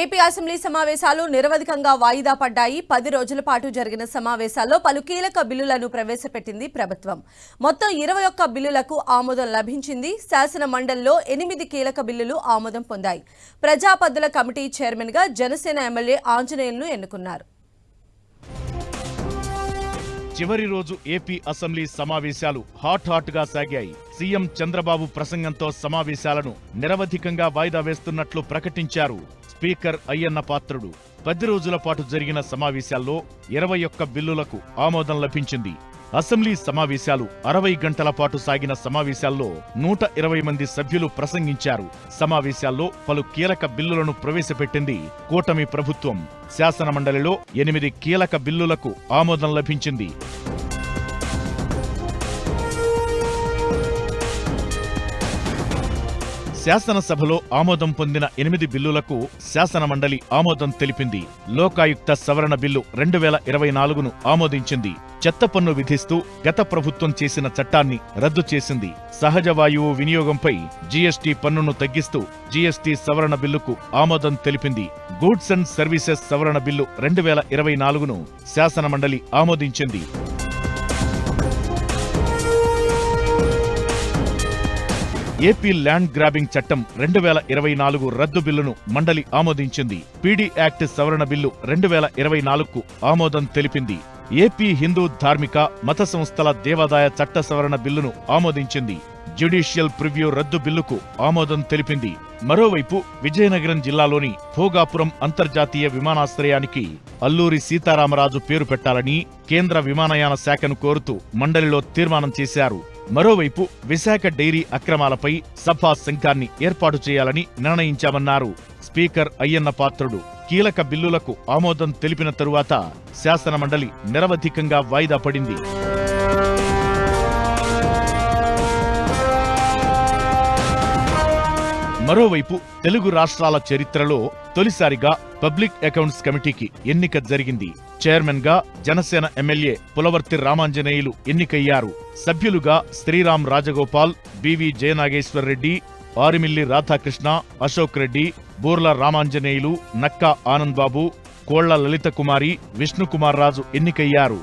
AP assembly సమావేశాలు నిరవధికంగా వాయిదా పడ్డాయి. పది రోజుల పాటు జరిగిన సమావేశాల్లో పలు కీలక బిల్లులను ప్రవేశపెట్టింది ప్రభుత్వం. మొత్తం ఇరవై ఒక్క బిల్లులకు ఆమోదం లభించింది. శాసన మండలిలో ఎనిమిది కీలక బిల్లులు ఆమోదం పొందాయి. ప్రజాపద్దుల కమిటీ చైర్మన్గా జనసేన ఎమ్మెల్యే ఆంజనేయులను ఎన్నుకున్నారు. చివరి రోజు ఏపీ అసెంబ్లీ సమావేశాలు హాట్ హాట్గా సాగాయి. సీఎం చంద్రబాబు ప్రసంగంతో సమావేశాలను నిరవధికంగా వాయిదా వేస్తున్నట్లు ప్రకటించారు. స్పీకర్ అయ్యన్న పాత్రుడు. పది రోజుల పాటు జరిగిన సమావేశాల్లో ఇరవై ఒక్క బిల్లులకు ఆమోదం లభించింది. అసెంబ్లీ సమావేశాలు అరవై గంటల పాటు సాగిన సమావేశాల్లో నూట ఇరవై మంది సభ్యులు ప్రసంగించారు. సమావేశాల్లో పలు కీలక బిల్లులను ప్రవేశపెట్టింది కూటమి ప్రభుత్వం. శాసనమండలిలో ఎనిమిది కీలక బిల్లులకు ఆమోదం లభించింది. శాసనసభలో ఆమోదం పొందిన ఎనిమిది బిల్లులకు శాసనమండలి ఆమోదం తెలిపింది. లోకాయుక్త సవరణ బిల్లు రెండు వేల ఇరవై నాలుగును ఆమోదించింది. చెత్త పన్ను విధిస్తూ గత ప్రభుత్వం చేసిన చట్టాన్ని రద్దు చేసింది. సహజ వాయువు వినియోగంపై జీఎస్టీ పన్నును తగ్గిస్తూ జీఎస్టీ సవరణ బిల్లుకు ఆమోదం తెలిపింది. గూడ్స్ అండ్ సర్వీసెస్ సవరణ బిల్లు రెండు వేల ఇరవై నాలుగును శాసనమండలి ఆమోదించింది. ఏపీ ల్యాండ్ గ్రాబింగ్ చట్టం రెండు వేల ఇరవై నాలుగు రద్దు బిల్లును మండలి ఆమోదించింది. పీడీ యాక్ట్ సవరణ బిల్లు రెండు వేల ఇరవై నాలుగుకు ఆమోదం తెలిపింది. ఏపీ హిందూ ధార్మిక మత సంస్థల దేవాదాయ చట్ట సవరణ బిల్లును ఆమోదించింది. జ్యుడిషియల్ ప్రివ్యూ రద్దు బిల్లుకు ఆమోదం తెలిపింది. మరోవైపు విజయనగరం జిల్లాలోని భోగాపురం అంతర్జాతీయ విమానాశ్రయానికి అల్లూరి సీతారామరాజు పేరు పెట్టాలని కేంద్ర విమానయాన శాఖను కోరుతూ మండలిలో తీర్మానం చేశారు. మరోవైపు విశాఖ డైరీ అక్రమాలపై సభా శంఖాన్ని ఏర్పాటు చేయాలని నిర్ణయించామన్నారు. స్పీకర్ అయ్యన్న పాత్రుడు కీలక బిల్లులకు ఆమోదం తెలిపిన తరువాత శాసనమండలి నిరవధికంగా వాయిదా పడింది. మరోవైపు తెలుగు రాష్ట్రాల చరిత్రలో తొలిసారిగా పబ్లిక్ అకౌంట్స్ కమిటీకి ఎన్నిక జరిగింది. చైర్మన్గా జనసేన ఎమ్మెల్యే పులవర్తి రామాంజనేయులు ఎన్నికయ్యారు. సభ్యులుగా శ్రీరామ్ రాజగోపాల్ బివి జయనాగేశ్వర్ రెడ్డి ఆరిమిల్లి రాధాకృష్ణ అశోక్ రెడ్డి బూర్ల రామాంజనేయులు నక్కా ఆనంద్ బాబు కోళ్ళ లలిత కుమారి విష్ణుకుమార్ రాజు ఎన్నికయ్యారు.